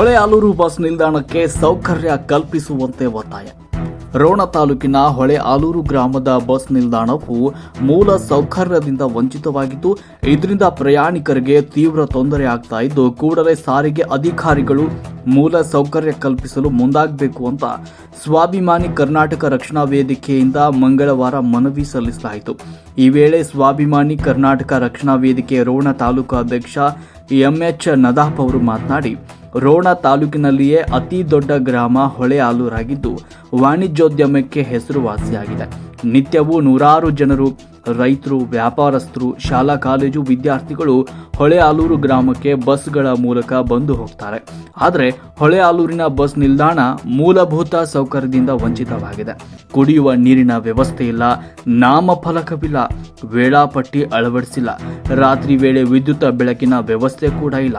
ಹೊಳೆ ಆಲೂರು ಬಸ್ ನಿಲ್ದಾಣಕ್ಕೆ ಸೌಕರ್ಯ ಕಲ್ಪಿಸುವಂತೆ ಒತ್ತಾಯ. ರೋಣ ತಾಲೂಕಿನ ಹೊಳೆ ಆಲೂರು ಗ್ರಾಮದ ಬಸ್ ನಿಲ್ದಾಣವು ಮೂಲ ಸೌಕರ್ಯದಿಂದ ವಂಚಿತವಾಗಿದ್ದು, ಇದರಿಂದ ಪ್ರಯಾಣಿಕರಿಗೆ ತೀವ್ರ ತೊಂದರೆ ಆಗ್ತಾ ಇದ್ದು, ಕೂಡಲೇ ಸಾರಿಗೆ ಅಧಿಕಾರಿಗಳು ಮೂಲ ಸೌಕರ್ಯ ಕಲ್ಪಿಸಲು ಮುಂದಾಗಬೇಕು ಅಂತ ಸ್ವಾಭಿಮಾನಿ ಕರ್ನಾಟಕ ರಕ್ಷಣಾ ವೇದಿಕೆಯಿಂದ ಮಂಗಳವಾರ ಮನವಿ ಸಲ್ಲಿಸಲಾಯಿತು. ಈ ವೇಳೆ ಸ್ವಾಭಿಮಾನಿ ಕರ್ನಾಟಕ ರಕ್ಷಣಾ ವೇದಿಕೆ ರೋಣ ತಾಲೂಕು ಅಧ್ಯಕ್ಷ ಎಂಎಚ್ ನದಾಪ್ ಅವರು ಮಾತನಾಡಿ ರೋಣ ತಾಲೂಕಿನಲ್ಲಿಯೇ ಅತಿ ದೊಡ್ಡ ಗ್ರಾಮ ಹೊಳೆ ಆಲೂರಾಗಿದ್ದು ವಾಣಿಜ್ಯೋದ್ಯಮಕ್ಕೆ ಹೆಸರುವಾಸಿಯಾಗಿದೆ. ನಿತ್ಯವೂ ನೂರಾರು ಜನರು, ರೈತರು, ವ್ಯಾಪಾರಸ್ಥರು, ಶಾಲಾ, ಕಾಲೇಜು ವಿದ್ಯಾರ್ಥಿಗಳು ಹೊಳೆಆಲೂರು ಗ್ರಾಮಕ್ಕೆ ಬಸ್ಗಳ ಮೂಲಕ ಬಂದು ಹೋಗ್ತಾರೆ. ಆದರೆ ಹೊಳೆ ಆಲೂರಿನ ಬಸ್ ನಿಲ್ದಾಣ ಮೂಲಭೂತ ಸೌಕರ್ಯದಿಂದ ವಂಚಿತವಾಗಿದೆ. ಕುಡಿಯುವ ನೀರಿನ ವ್ಯವಸ್ಥೆ ಇಲ್ಲ, ನಾಮಫಲಕವಿಲ್ಲ, ವೇಳಾಪಟ್ಟಿ ಅಳವಡಿಸಿಲ್ಲ. ರಾತ್ರಿ ವೇಳೆ ವಿದ್ಯುತ್ ಬೆಳಕಿನ ವ್ಯವಸ್ಥೆ ಕೂಡ ಇಲ್ಲ.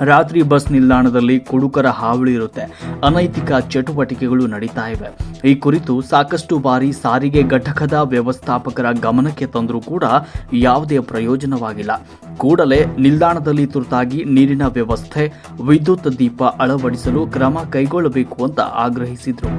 ರಾತ್ರಿ ಬಸ್ ನಿಲ್ದಾಣದಲ್ಲಿ ಕುಡುಕರ ಹಾವಳಿ ಇರುತ್ತೆ. ಅನೈತಿಕ ಚಟುವಟಿಕೆಗಳು ನಡೀತಾ ಇವೆ. ಈ ಕುರಿತು ಸಾಕಷ್ಟು ಬಾರಿ ಸಾರಿಗೆ ಘಟಕದ ವ್ಯವಸ್ಥಾಪಕರ ಗಮನಕ್ಕೆ ತಂದರೂ ಕೂಡ ಯಾವುದೇ ಪ್ರಯೋಜನವಾಗಿಲ್ಲ. ಕೂಡಲೇ ನಿಲ್ದಾಣದಲ್ಲಿ ತುರ್ತಾಗಿ ನೀರಿನ ವ್ಯವಸ್ಥೆ, ವಿದ್ಯುತ್ ದೀಪ ಅಳವಡಿಸಲು ಕ್ರಮ ಕೈಗೊಳ್ಳಬೇಕು ಅಂತ ಆಗ್ರಹಿಸಿದರು.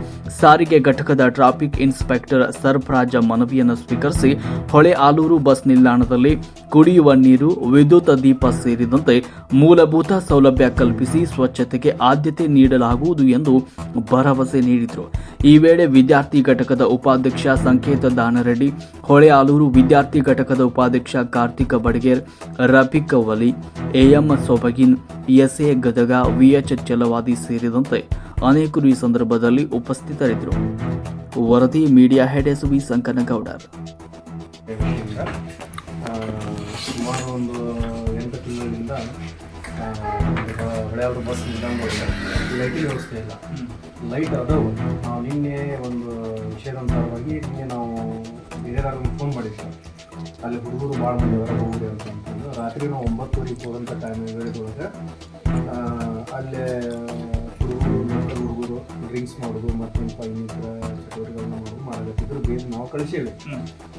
ಸಾರಿಗೆ ಘಟಕದ ಟ್ರಾಫಿಕ್ ಇನ್ಸ್ಪೆಕ್ಟರ್ ಸರ್ಫರಾಜ ಮನವಿಯನ್ನು ಸ್ವೀಕರಿಸಿ ಹೊಳೆ ಆಲೂರು ಬಸ್ ನಿಲ್ದಾಣದಲ್ಲಿ ಕುಡಿಯುವ ನೀರು, ವಿದ್ಯುತ್ ದೀಪ ಸೇರಿದಂತೆ ಮೂಲಭೂತ ಸೌಲಭ್ಯ ಕಲ್ಪಿಸಿ ಸ್ವಚ್ಛತೆಗೆ ಆದ್ಯತೆ ನೀಡಲಾಗುವುದು ಎಂದು ಭರವಸೆ ನೀಡಿದರು. ಈ ವೇಳೆ ವಿದ್ಯಾರ್ಥಿ ಘಟಕದ ಉಪಾಧ್ಯಕ್ಷ ಸಂಕೇತ ದಾನರೆಡ್ಡಿ ಹೊಳೆ ಆಲೂರು ವಿದ್ಯಾರ್ಥಿ ಘಟಕದ ಉಪಾಧ್ಯಕ್ಷ Karthika Badager, Rafiq Wali, AM Sobagin A Gadag, VH Chalavadi ಸೇರಿದಂತೆ ಅನೇಕರು ಈ ಸಂದರ್ಭದಲ್ಲಿ ಉಪಸ್ಥಿತರಿದ್ದರು. ವರದಿ media head S V Sankanagoudar. ಸುಮಾರು ಒಂದು ಎಂಟು ತಿಂಗಳಿಂದ ಹಳೆಯವರು ಬಸ್ ನಿಲ್ದಾಣಗಳಿದೆ ಲೈಟಿಂಗ್ ವ್ಯವಸ್ಥೆ ಇಲ್ಲ ಲೈಟ್ ಅದಾವು ನಾವು ನಿನ್ನೆ ಒಂದು ವಿಷಯದ ಅನುಸಾರವಾಗಿ ನಿನ್ನೆ ನಾವು ಬೇರೆಯವ್ರಿಗೆ ಫೋನ್ ಮಾಡಿದ್ವಿ ಅಲ್ಲಿ ಹುಡುಗರು ಭಾಳ ಮಂದಿ ಹೊರಗೆ ಹೋಗಿದೆ ಅಂತ ಅಂತಂದು ರಾತ್ರಿ ನಾವು ಒಂಬತ್ತುವರೆಗೆ ಹೋದಂಥ ಟೈಮ್ ವೇಳೆದೊಳಗೆ ಅಲ್ಲೇ ಹುಡುಗರು ಮತ್ತು ಹುಡುಗರು ಡ್ರಿಂಕ್ಸ್ ಮಾಡೋದು ಮತ್ತು ಇನ್ನಿತರ ಚಟುವಟಿಕೆಗಳನ್ನ ಮಾಡೋದು ಮಾಡಕತ್ತಿದ್ರು ಬೇರೆ ನಾವು ಕಳಿಸೇವೆ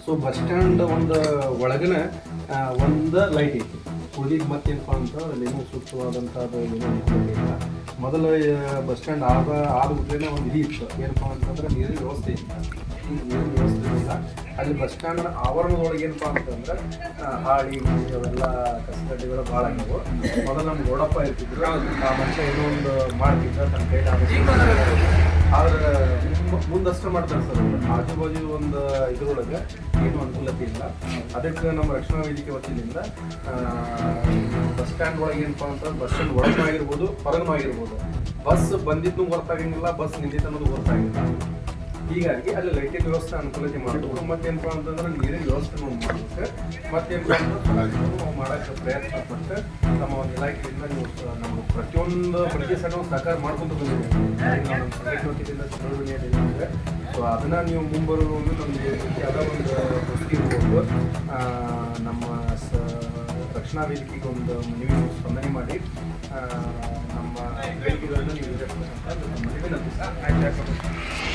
ಸೊ ಬಸ್ ಸ್ಟ್ಯಾಂಡ್ ಒಂದು ಒಳಗನೆ ಒಂದು ಲೈಟ್ ಐತಿ. ಉಳಿದಿದ್ದು ಮತ್ತೇನಪ್ಪ ಅಂತ ಅಲ್ಲಿ ಏನು ಏನೋ ಮೊದಲು ಬಸ್ ಸ್ಟ್ಯಾಂಡ್ ಆದ ಆದ ಒಂದು ಇದು ಇತ್ತು. ಏನಪ್ಪ ಅಂತಂದ್ರೆ ನೀರಿನ ವ್ಯವಸ್ಥೆ ಇತ್ತು ನೀರಿನ ವ್ಯವಸ್ಥೆ ಇಲ್ಲ. ಅಲ್ಲಿ ಬಸ್ ಸ್ಟ್ಯಾಂಡ್ ಆವರಣದೊಳಗೆ ಏನಪ್ಪ ಅಂತಂದ್ರೆ ಹಾಳಿ ಅವೆಲ್ಲ ಕಸಗಡ್ಡೆಗಳು ಭಾಳ ಆಗ್ಯಾವು ಮೊದಲು ನಮ್ಮ ದೊಡ್ಡಪ್ಪ ಇರ್ತಿದ್ರು. ಆ, ಮನುಷ್ಯ ಏನೋ ಒಂದು ಮಾಡ್ತಿದ್ದ, ತನ್ನ ಕೈಲಿ ಆದ್ರೆ ಮುಂದ್- ಮುಂದಷ್ಟು ಮಾಡ್ತಾರೆ ಸರ್. ಆಜು ಬಾಜು ಒಂದು ಇದ್ರೊಳಗೆ ಏನು ಅನುಕೂಲತೆ ಇಲ್ಲ. ಅದಕ್ಕೆ ನಮ್ಮ ರಕ್ಷಣಾ ವೇದಿಕೆ ವತಿಯಿಂದ ಬಸ್ ಸ್ಟ್ಯಾಂಡ್ ಒಳಗೆ ಏನಪ್ಪ ಅಂತಂದ್ರೆ ಬಸ್ ಸ್ಟ್ಯಾಂಡ್ ಒಳಗೂ ಆಗಿರ್ಬೋದು ಹೊರಗೂ ಆಗಿರ್ಬೋದು. ಬಸ್ ಬಂದಿದ್ದು ಗೊತ್ತಾಗಂಗಿಲ್ಲ ಬಸ್ ನಿಂತಿತ್ತು ಅನ್ನೋದು ಹೀಗಾಗಿ ಅಲ್ಲಿ ಲೈಟಿಂಗ್ ವ್ಯವಸ್ಥೆ ಅನುಕೂಲತೆ ಮಾಡಬೇಕು. ಮತ್ತೇನಪ್ಪ ಅಂತಂದ್ರೆ ನೀರಿನ ವ್ಯವಸ್ಥೆ ಮಾಡಬೇಕು ಮಾಡ್ಬೇಕು. ಮತ್ತೇನಪ್ಪ ಅಂತಂದ್ರೆ ನಾವು ಮಾಡೋಕ್ಕೆ ಪ್ರಯತ್ನ ಪಟ್ಟು ನಮ್ಮ ಒಂದು ಇಲಾಖೆಯಿಂದ ನೀವು ನಮ್ಮ ಪ್ರತಿಯೊಂದು ಪ್ರತಿ ಸಣ್ಣ ಸಹಕಾರ ಮಾಡ್ಕೊಂಡು ಬಂದಿದ್ದೀವಿ. ಈಗ ನಾವು ನಮ್ಮ ಸಂಘಟನೆ ವತಿಯಿಂದ ಚಳವಳಿಯಲ್ಲಿ ಇದ್ದೀವಿ ಸೊ ಅದನ್ನು ನೀವು ಮುಂಬರುವ ನಮಗೆ ಯಾವುದೋ ಒಂದು ವಸತಿ ಇರ್ಬೋದು. ನಮ್ಮ ಸ ರಕ್ಷಣಾ ವೇದಿಕೆಗೆ ಒಂದು ಮನವಿ ಸ್ಪಂದನೆ ಮಾಡಿ. ನಮ್ಮ ಬೇಡಿಕೆಗಳನ್ನು ನೀವು ಈಡೇರಿಸಬೇಕಂತ ನಮ್ಮ ಮನವಿ ನಂಬಿಕೆ